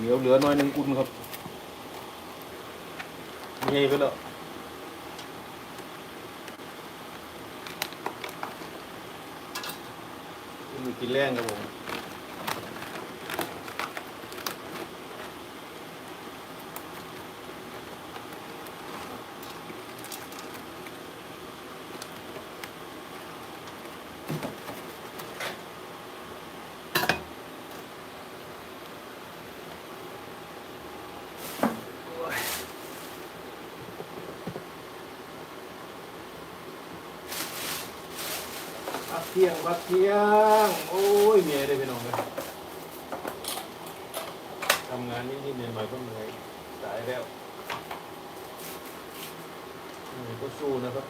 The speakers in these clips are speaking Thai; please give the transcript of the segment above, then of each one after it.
เหนียวเหลือน้อยหนึ่งอุ่นครับเงยไปแล้วมีกินแรงครับผม เที่ยงพัดเที่ยง โอ้ยเมียได้ไปนอนเลยทำงานนิดๆหน่อยๆก็เหนื่อยตายแล้วเหนื่อยก็สู้นะครับ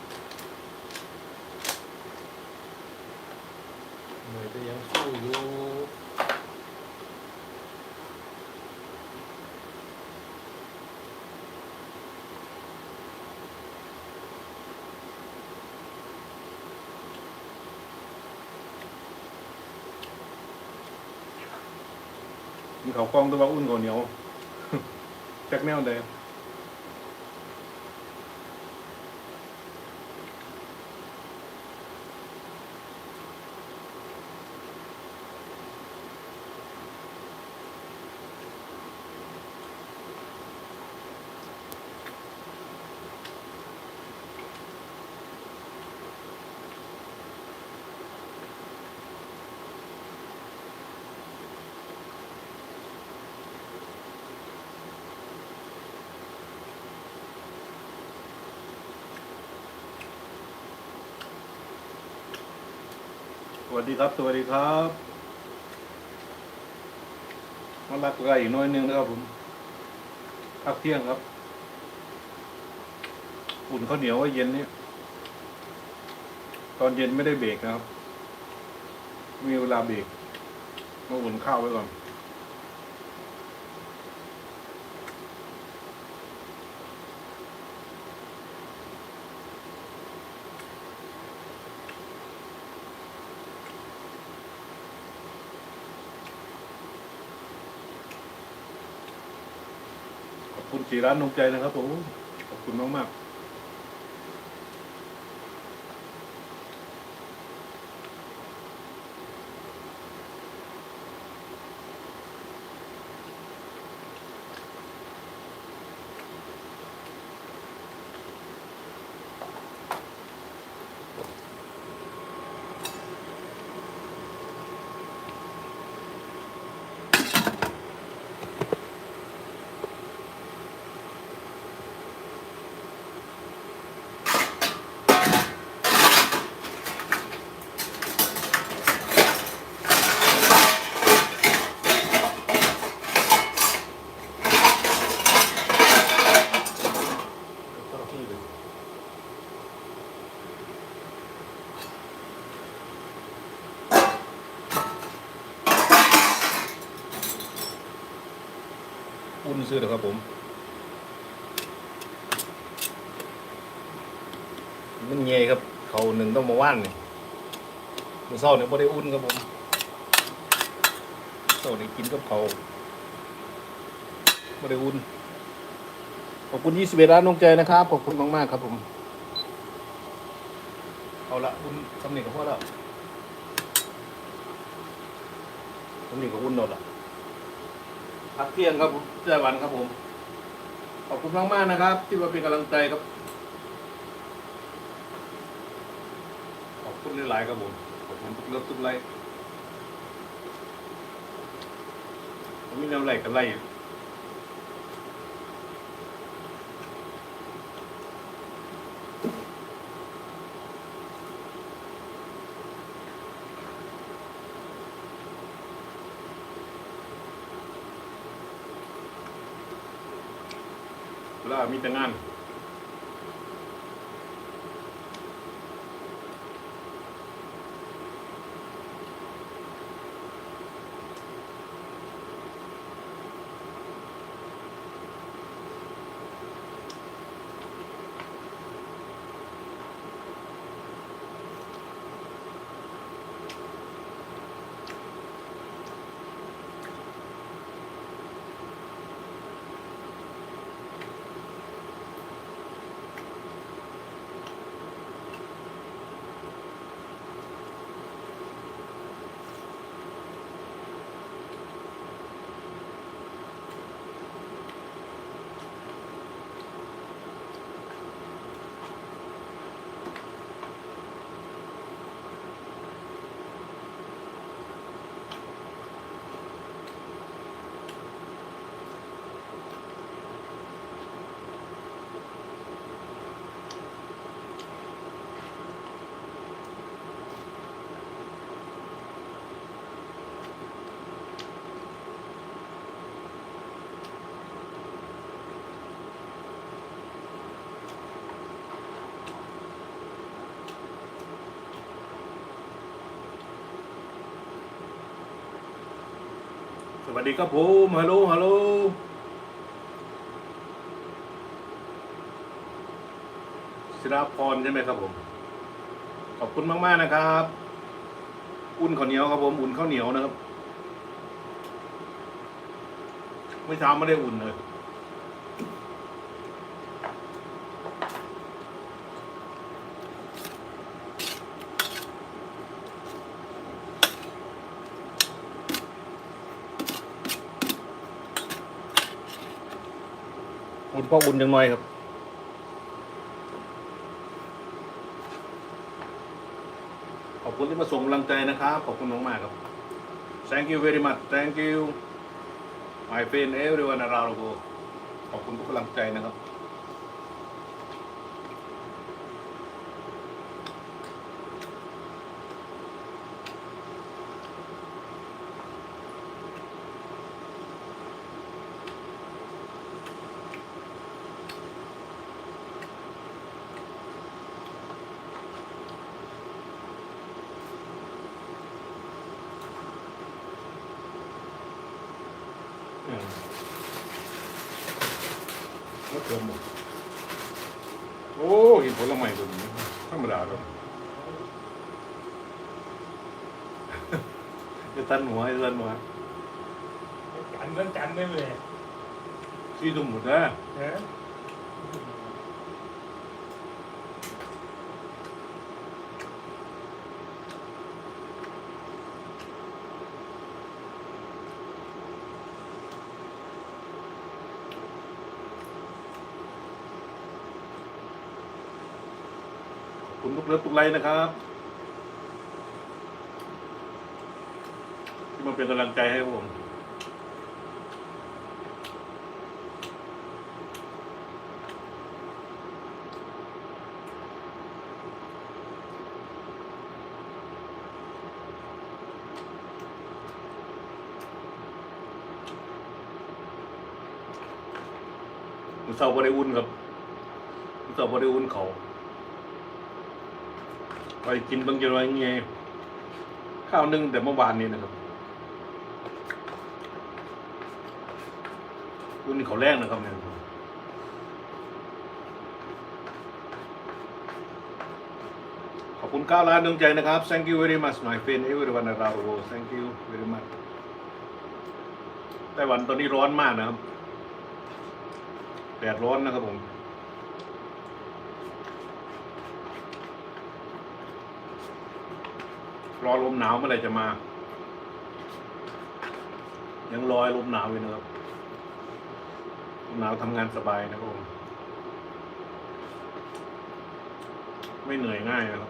เหนื่อยแต่ยังสู้อยู่ เขากล้องตัวว่าอุ่นกว่าเหนียวแจ็คแนวเด วัสดีครับ สวัสดีครับมาลักไก่อีกน้อยนึงนะครับผมพักเที่ยงครับ อุ่นข้าวเหนียวไว้เย็นนี่ตอนเย็นไม่ได้เบรกนะครับ มีเวลาเบรกมาอุ่นข้าวไว้ก่อน สี่ร้านนงใจนะครับผมขอบคุณมากมากๆ ซื้อเถอะครับผม มันเงยครับ เขาหนึ่งต้องมาว่านนี่มือเศร้าเนี่ยไ่ได้อุ่นครับผมเศร้าเนี่ยกินกับเขาไม่ได้อุ่น ขอบคุณยี่สิบเอ็ดร้านน้องใจนะครับ ขอบคุณมากๆครับผม เอาละอุ่นสำเนียงกับพ่อแล้วสำเนียงกับอุ่นหมดละ พักเที่ยงครับผมเจ้าวันครับผม ขอบคุณมากๆนะครับ ที่มาเป็นกำลังใจครับ ขอบคุณหลายๆครับผมขอบคุณทุกเลิฟทุกไลค์ผมมีแนวไหลกันไล่ แล้วมีแวัสดีครับผมฮัลโหลฮัลโหลศิราพรใช่ไหมครับผม ขอบคุณมาก ๆ นะครับ อุ่นข้าวเหนียวครับผม อุ่นข้าวเหนียวนะครับ ไม่เช้าไม่ได้อุ่นเลย อุ่นก็อุ่นยังไงครับขอบคุณที่มาส่งกำลังใจนะครับ ขอบคุณมากๆครับ thank you very much thank you my friend everyone around the world ขอบคุณทุกกำลังใจนะครับ มแล้วเติมหมดโอ้เห็นผลไม้ตัวนี้ธรรมดาเลยจะตันหัวจะตันหัวกันเรื่องกันได้เลยซีดุมหมดนะ เออ ขอบคุณทุก เลิฟทุกไลค์นะครับที่มาเป็นกำลังใจให้ผมมุสาบริอุ่นครับมุสาบริอุ่นเขา ไปกินบางอย่างไรไงข้าวนึ่งแต่เมื่อวานนี้นะครับอุ่นเขาแรกนะครับเนี่ยขอบคุณก้าวล้านดวงใจนะครับ thank you very much my friend everyone around the world thank you very much ไต้หวันตอนนี้ร้อนมากนะครับแดดร้อนนะครับผม รอลมหนาวเมื่อไหร่จะมา ยังรอลมหนาวอยู่นะครับลมหนาวทำงานสบายนะครับผมไม่เหนื่อยง่ายนะครับ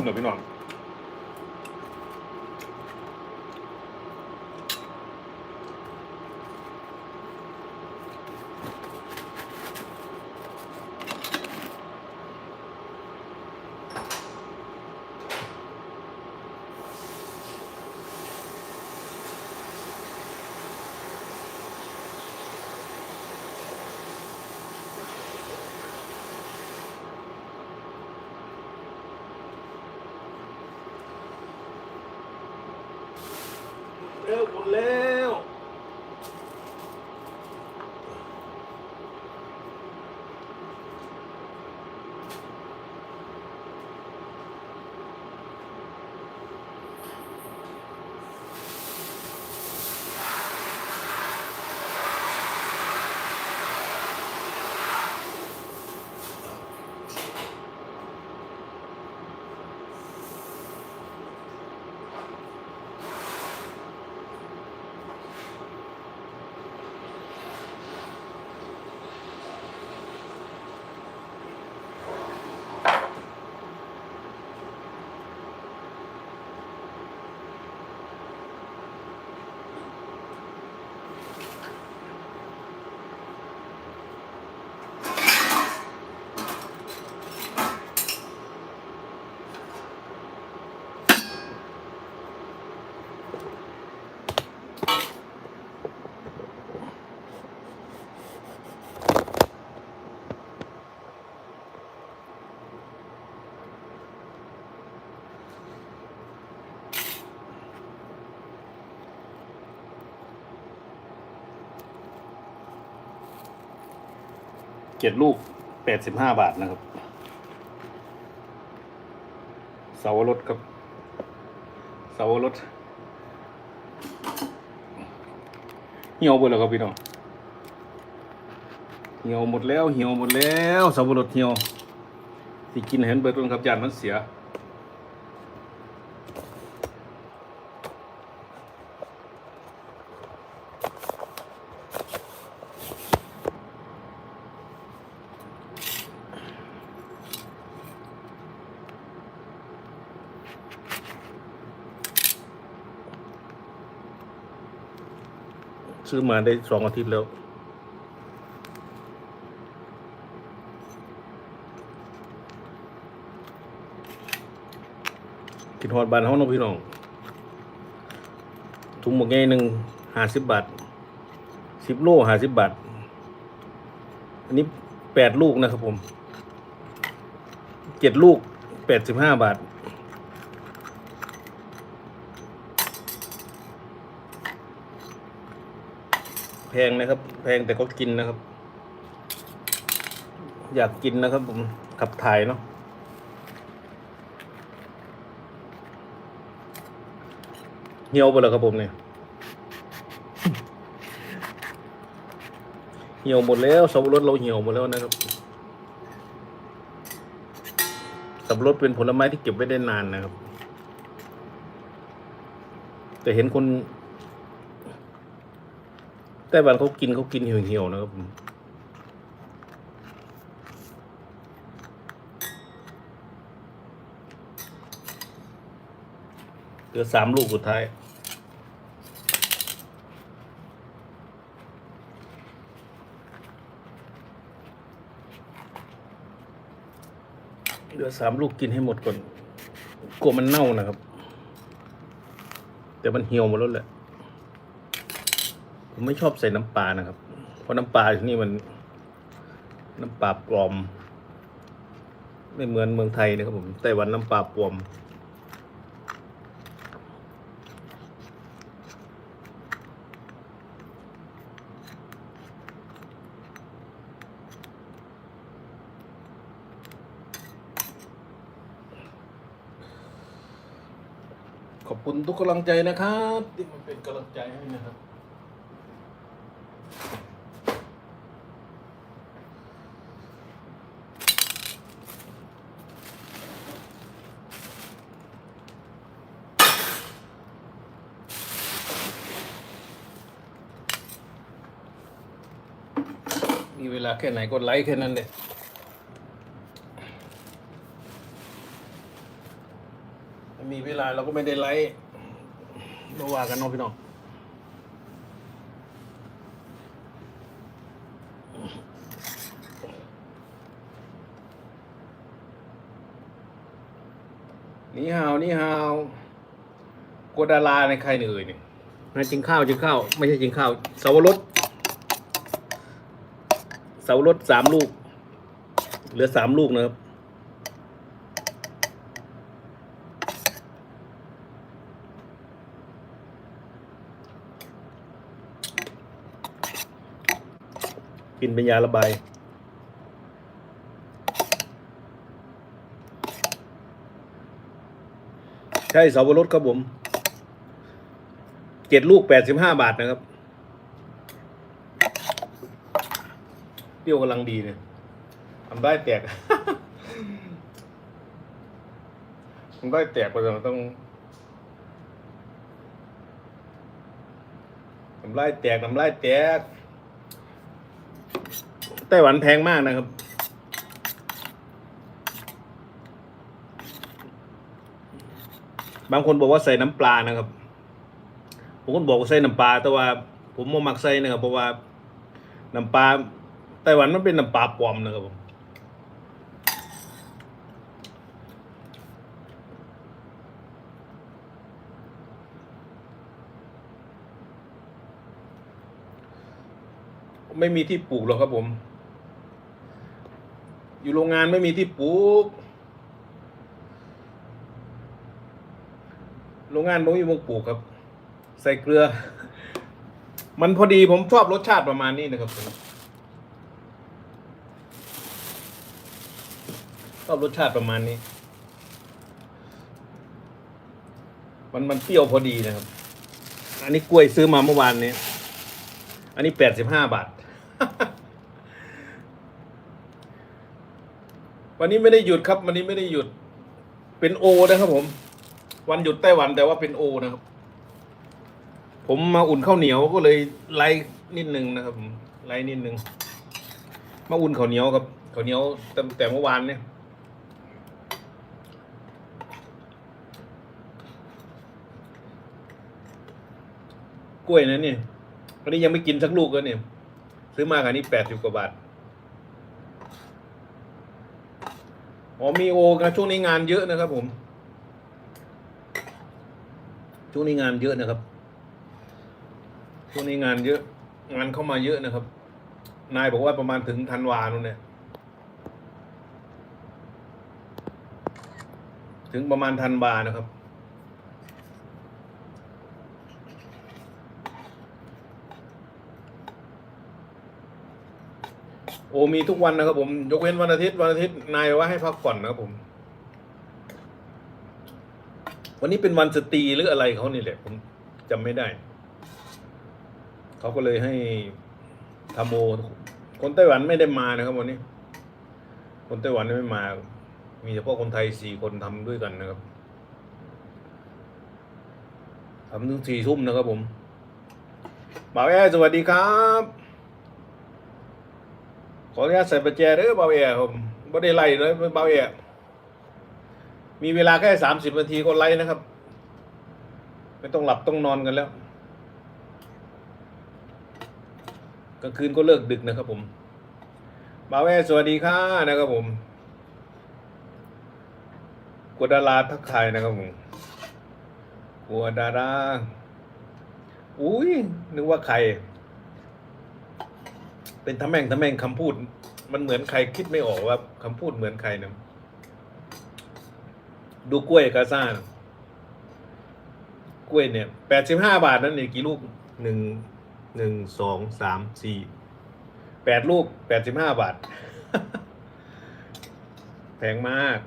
อุ่นเหรอพี่น้อง เเจ็ดลูกแปดสิบห้าบาทนะครับ เสาวรสครับ เสาวรสเหี่ยวไปแล้วครับพี่น้อง เหี่ยวหมดแล้ว เหี่ยวหมดแล้ว เสาวรสเหี่ยวสิกินเห็นเบิดต้นครับยานมันเสีย ซื้อมาได้สองอาทิตย์แล้ว กินฮอดบานเขาเน้องพี่น้อง ถุงหมกใหญ่หนึ่งห้าสิบบาทสิบโลห้าสิบบาท อันนี้แปดลูกนะครับผมเจ็ดลูกแปดสิบห้าบาท แพงนะครับ แพงแต่ก็กินนะครับ อยากกินนะครับ ผมขับถ่ายเนาะเหี่ยวไปแล้วครับผมเนี่ยเหี่ยวหมดแล้วสับปะรดเราเหี่ยวหมดแล้วนะครับสับปะรดเป็นผลไม้ที่เก็บไว้ได้นานนะครับ แต่เห็นคน แต่วันเขากินเขากินเหี่ยวๆนะครับผมเหลือสามลูกสุดท้ายเหลือสามลูกกินให้หมดก่อนกลัวมันเน่านะครับ แต่มันเหี่ยวหมดแล้วแหละ ผมไม่ชอบใส่น้ำปลานะครับ เพราะน้ำปลาที่นี่มัน น้ำปลาปลอม ไม่เหมือนเมืองไทยนะครับผมไต้หวันน้ำปลาปลอมขอบคุณทุกกำลังใจนะครับ ที่มันเป็นกำลังใจให้นะครับาแค่ไหนก็ไลค์แค่นั้นเลยไม่มีเวลาเราก็ไม่ได้ไลค์มาว่ากันเนาะพี่น้องนี่ฮาวนี่ฮาวกดดาราในใครเหนื่อยเนี่ยมาจิงข้าวจิงข้าว ไม่ใช่จิงข้าวเสาวรสเสารถสามลูก เหลือสามลูกนะครับ กินเป็นยาระบาย ใช่เสาวรถครับผม เจ็ดลูกแปดสิบห้าบาทนะครับ เปรี้ยวกำลังดีเนี่ยทำได้แตกทำได้แตกไปแต่มันต้องทำได้แตกทำได้แตกไต้หวันแพงมากนะครับบางคนบอกว่าใส่น้ำปลานะครับผมก็บอกว่าใส่น้ำปลา แต่ว่าผมไม่มักใส่นะครับเพราะว่าน้ำปลา ไต้หวันมันเป็นน้ำปลาปลอมนะครับผมไม่มีที่ปลูกหรอกครับผม อยู่โรงงานไม่มีที่ปลูก โรงงานผมมีมงปลูกครับ ใส่เกลือ มันพอดีผมชอบรสชาติประมาณนี้นะครับผม อบรสชาติประมาณนี้ มันมันเปรี้ยวพอดีนะครับ อันนี้กล้วยซื้อมาเมื่อวานนี้ อันนี้แปดสิบห้าบาท วันนี้ไม่ได้หยุดครับ วันนี้ไม่ได้หยุด เป็นโอนะครับผม วันหยุดไต้หวันแต่ว่าเป็นโอนะครับ ผมมาอุ่นข้าวเหนียวก็เลยไล่นิดนึงนะครับไล่นิดนึงมาอุ่นข้าวเหนียวครับข้าวเหนียวแต่เมื่อวานเนี่ย กล้วยนะเนี่ยวันนี้ยังไม่กินสักลูกเลยเนี่ย ซื้อมากันนี้แปดสิบกว่าบาทอ๋อมีโอนะช่วงนี้งานเยอะนะครับ ผม ช่วงนี้งานเยอะนะครับ ช่วงนี้งานเยอะ งานเข้ามาเยอะนะครับ นายบอกว่าประมาณถึงธันวานู่นเนี่ย ถึงประมาณธันวานะครับ โอมีทุกวันนะครับผม ยกเว้นวันอาทิตย์วันอาทิตย์นายว่าให้พักผ่อนนะครับผม วันนี้เป็นวันสตรีหรืออะไรเขานี่แหละผมจำไม่ได้ เขาก็เลยให้ทำโมคนไต้หวันไม่ได้มานะครับวันนี้ คนไต้หวันไม่มา มีเฉพาะคนไทยสี่คนทำด้วยกันนะครับทำถึงสี่ทุ่มนะครับผมบ่าวแอร์สวัสดีครับ ขออนุญาตใส่ประแจเด้อเบาวแอร์ผมไม่ได้ไล่เลยเบาวแอร์มีเวลาแค่สามสิบนาทีก็ไล่นะครับ ไม่ต้องหลับต้องนอนกันแล้วกลางคืนก็เลิกดึกนะครับผมบาวแอสวัสดีค่ะนะครับผมกัวดาราทักทายนะครับผมกัวดาราอุ้ยนึกว่าใคร เป็นทำแม่งทำแม่งคำพูด มันเหมือนใครคิดไม่ออกว่าคำพูดเหมือนใครนะดูกล้วยกาซ่านะกล้วยเนี่ยแปดสิบห้าบาทนั่นนี่กี่ลูกหนึ่งหนึ่งสองสามสี่แปดลูกแปดสิบห้าบาทแพงมาก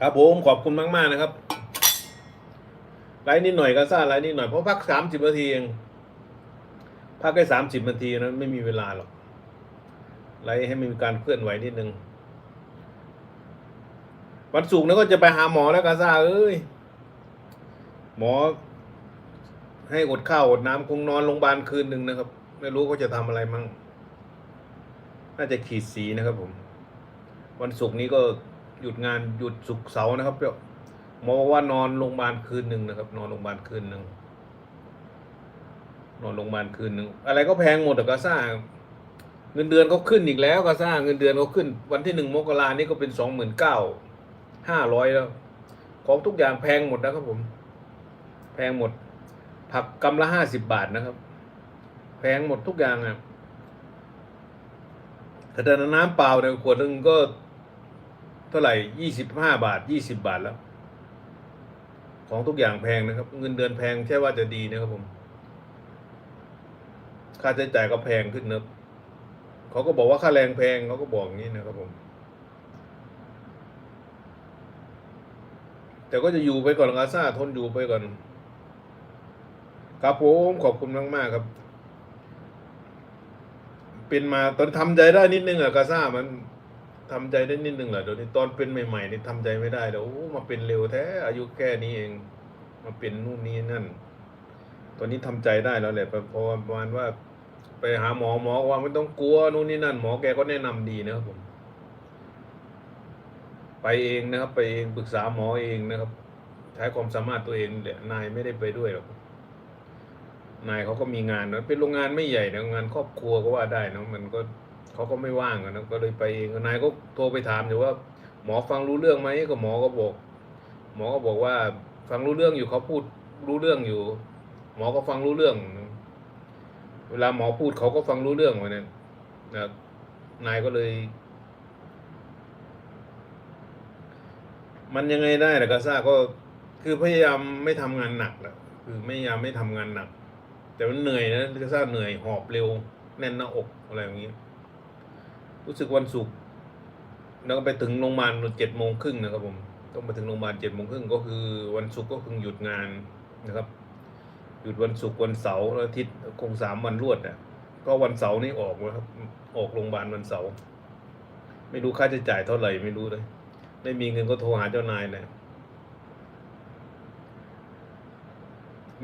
ครับผมขอบคุณมาก ๆ นะครับ ไลฟ์นิดหน่อยก็ซ่าไลฟ์นิดหน่อยเพราะพักสามสิบนาทีเองพักแค่สามสิบนาทีนะไม่มีเวลาหรอกไลฟ์ให้มีการเคลื่อนไหวนิดนึงวันศุกร์นะก็จะไปหาหมอแล้วกาซ่าเอ้ยหมอ ให้อดข้าวอดน้ำคงนอนโรงพยาบาลคืนหนึ่งนะครับ ไม่รู้เขาจะทำอะไรมั่งน่าจะขีดสีนะครับผม วันศุกร์นี้ก็หยุดงานหยุดศุกร์เสาร์นะครับหมอ บอกว่านอนโรงพยาบาลคืนหนึ่งนะครับ นอนโรงพยาบาลคืนหนึ่งนอนโรงพยาบาลคืนหนึ่งอะไรก็แพงหมดอะกาซ่าเงินเดือนเขาขึ้นอีกแล้วกาซ่าเงินเดือนเขาขึ้น วันที่หนึ่งมกรานี่ก็เป็นสองหมื่นเก้าห้าร้อยแล้ว ของทุกอย่างแพงหมดนะครับผม แพงหมด ผักกำละห้าสิบบาทนะครับ แพงหมดทุกอย่างอะแต่น้ำเปล่าเนี่ยขวดหนึ่งก็เท่าไหร่ยี่สิบห้าบาทยี่สิบบาทแล้ว ของทุกอย่างแพงนะครับ เงินเดือนแพงใช่ว่าจะดีนะครับผม ค่าใช้จ่ายก็แพงขึ้นนะเขาก็บอกว่าค่าแรงแพงเขาก็บอกอย่างนี้นะครับผม แต่ก็จะอยู่ไปก่อนกาซ่าทนอยู่ไปก่อนครับผมขอบคุณมากมากครับ เป็นมาตอนทำใจได้นิดนึงอะกาซ่ามัน ทำใจได้นิดนึงแหละเดี๋ยวนี้ตอนเป็นใหม่ๆนี่ทำใจไม่ได้แล้วโอ้มาเป็นเร็วแท้ อายุแค่นี้เอง มาเป็นนู่นนี่นั่น ตอนนี้ทำใจได้แล้วแหละเพราะประมาณว่า ไปหาหมอหมอว่าไม่ต้องกลัวนู่นนี่นั่น หมอแกก็แนะนำดีนะครับผม ไปเองนะครับ ไปเองปรึกษาหมอเองนะครับ ใช้ความสามารถตัวเองแหละนายไม่ได้ไปด้วยหรอกนายเขาก็มีงานนะเป็นโรงงานไม่ใหญ่นะงานครอบครัวก็ว่าได้นะมันก็ เขาก็ไม่ว่างอะนะก็เลยไปเองนายก็โทรไปถามอยู่ว่า หมอฟังรู้เรื่องไหมก็หมอก็บอก หมอก็บอกว่า ฟังรู้เรื่องอยู่เขาพูดรู้เรื่องอยู่ หมอก็ฟังรู้เรื่อง เวลาหมอพูดเขาก็ฟังรู้เรื่องเหมือนกันนะนายก็เลย มันยังไงได้ล่ะกาซ่าก็คือพยายามไม่ทำงานหนักแหละคือไม่พยายามไม่ทำงานหนัก แต่มันเหนื่อยนะกาซ่าเหนื่อยหอบเร็วแน่นหน้าอกอะไรอย่างนี้ย รู้สึกวันศุกร์แล้วก็ไปถึงโรงพยาบาลเจ็ดโมงครึ่งนะครับผม ต้องไปถึงโรงพยาบาลเจ็ดโมงครึ่งก็คือวันศุกร์ก็คือหยุดงานนะครับ หยุดวันศุกร์วันเสาร์แล้วอาทิตย์คงสามวันรวดอะก็วันเสาร์นี่ออกนะครับ ออกโรงพยาบาลวันเสาร์ไม่รู้ค่าใช้จ่ายเท่าไหร่ไม่รู้เลย ไม่มีเงินก็โทรหาเจ้านายเลย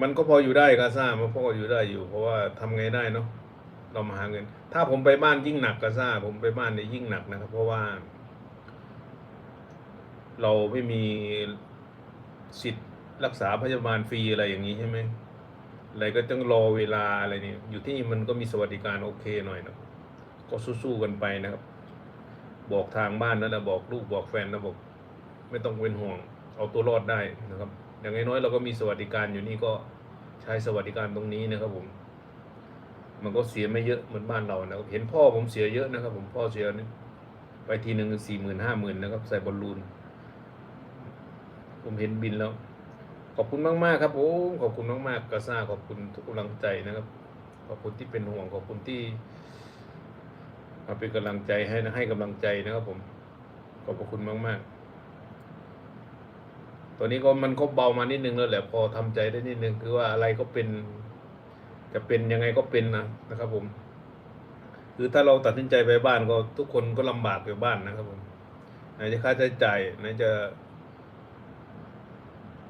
มันก็พออยู่ได้กาซ่ามันพออยู่ได้อยู่ เพราะว่าทำไงได้เนาะ เรามาหาเงิน ถ้าผมไปบ้านยิ่งหนักกาซ่า ผมไปบ้านเนี่ยยิ่งหนักนะครับ เพราะว่า เราไม่มีสิทธิ์รักษาพยาบาลฟรีอะไรอย่างนี้ใช่ไหมอะไรก็ต้องรอเวลาอะไรนี่อยู่ที่นี่มันก็มีสวัสดิการโอเคหน่อยนะก็สู้ๆกันไปนะครับ บอกทางบ้านนั่นนะบอกลูกบอกแฟนนะบอก ไม่ต้องเป็นห่วง เอาตัวรอดได้นะครับ อย่างน้อยๆเราก็มีสวัสดิการอยู่นี่ก็ใช้สวัสดิการตรงนี้นะครับผม มันก็เสียไม่เยอะเหมือนบ้านเรานะครับเห็นพ่อผมเสียเยอะนะครับ ผมพ่อเสียนี่ไปทีหนึ่งสี่หมื่นห้าหมื่นนะครับใส่บอลลูน ผมเห็นบินแล้ว ขอบคุณมากมากๆครับผมขอบคุณมากมากๆกาซ่าขอบคุณทุกกำลังใจนะครับ ขอบคุณที่เป็นห่วงขอบคุณที่มาเป็นกำลังใจให้นะให้กำลังใจนะครับ ผมขอบพระคุณมากมากๆตอนนี้ก็มันก็เบามานิดนึงแล้วแหละพอทำใจได้นิดนึงคือว่าอะไรก็เป็น จะเป็นยังไงก็เป็นนะนะครับ ผม คือถ้าเราตัดสินใจไปบ้านก็ทุกคนก็ลำบากไปบ้านนะครับ ผมไหนจะค่าใช้จ่ายไหนจะ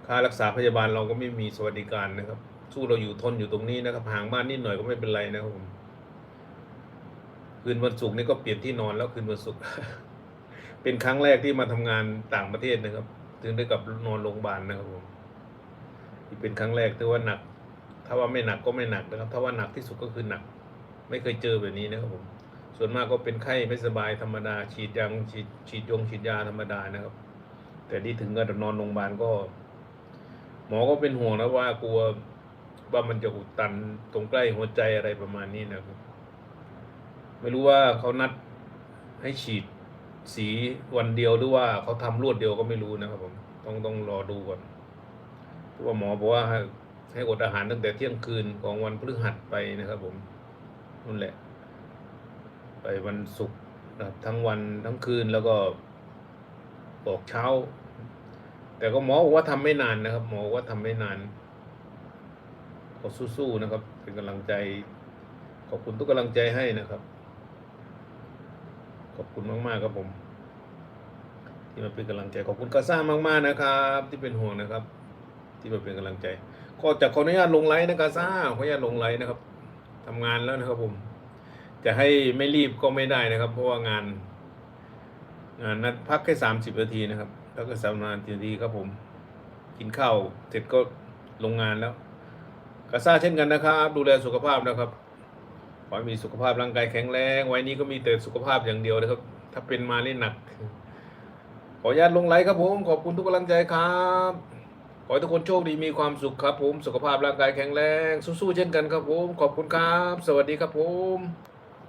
ค่ารักษาพยาบาลเราก็ไม่มีสวัสดิการนะครับ สู้เราอยู่ทนอยู่ตรงนี้นะครับห่างบ้านนิดหน่อยก็ไม่เป็นไรนะครับผมคืนวันศุกร์นี่ก็เปลี่ยนที่นอนแล้วคืนวันศุกร์เป็นครั้งแรกที่มาทำงานต่างประเทศนะครับ ถึงได้กลับนอนโรงพยาบาลนะครับผมที่เป็นครั้งแรกถือว่าหนัก ถ้าว่าไม่หนักก็ไม่หนักนะครับ ถ้าว่าหนักที่สุดก็คือหนัก ไม่เคยเจอแบบนี้นะครับผม ส่วนมากก็เป็นไข้ไม่สบายธรรมดา ฉีดยางฉีดฉีดยงฉีดยาธรรมดานะครับ แต่ที่ถึงกับนอนโรงพยาบาลก็ หมอก็เป็นห่วงนะว่ากลัวว่ามันจะอุดตันตรงใกล้หัวใจอะไรประมาณนี้นะครับ ไม่รู้ว่าเขานัดให้ฉีดสีวันเดียวหรือว่าเขาทำรวดเดียวก็ไม่รู้นะครับผมต้องต้องรอดูก่อนเพราะว่าหมอบอกว่า ให้อดอาหารตั้งแต่เที่ยงคืนของวันพฤหัสไปนะครับ ผมนั่นแหละ ไปวันศุกร์นะครับทั้งวันทั้งคืนแล้วก็ออกเช้า แต่ก็หมอบอกว่าทำไม่นานนะครับ หมอว่าทำไม่นานก็สู้ๆนะครับ เป็นกำลังใจ ขอบคุณทุกกำลังใจให้นะครับ ขอบคุณมากๆครับผม ที่มาเป็นกำลังใจขอบคุณกาซ่ามากๆนะครับ ที่เป็นห่วงนะครับ ที่มาเป็นกำลังใจ ก็จะขออนุญาตลงไลน์นะกาซ่าขออนุญาตลงไลน์นะครับทำงานแล้วนะครับผม จะให้ไม่รีบก็ไม่ได้นะครับ เพราะว่างานงานนัดพักแค่สามสิบนาทีนะครับพักแค่สามนาทีครับผม กินข้าวเสร็จก็ลงงานแล้วกาซ่าเช่นกันนะครับ ดูแลสุขภาพนะครับขอให้มีสุขภาพร่างกายแข็งแรงไว้นี้ก็มีแต่สุขภาพอย่างเดียวนะครับ ถ้าเป็นมานี่หนัก ขออนุญาตลงไลค์ครับผม ขอบคุณทุกกำลังใจครับ อให้ทุกคนโชคดีมีความสุขครับผม สุขภาพร่างกายแข็งแรงสู้ๆเช่นกันครับผม ขอบคุณครับ สวัสดีครับผม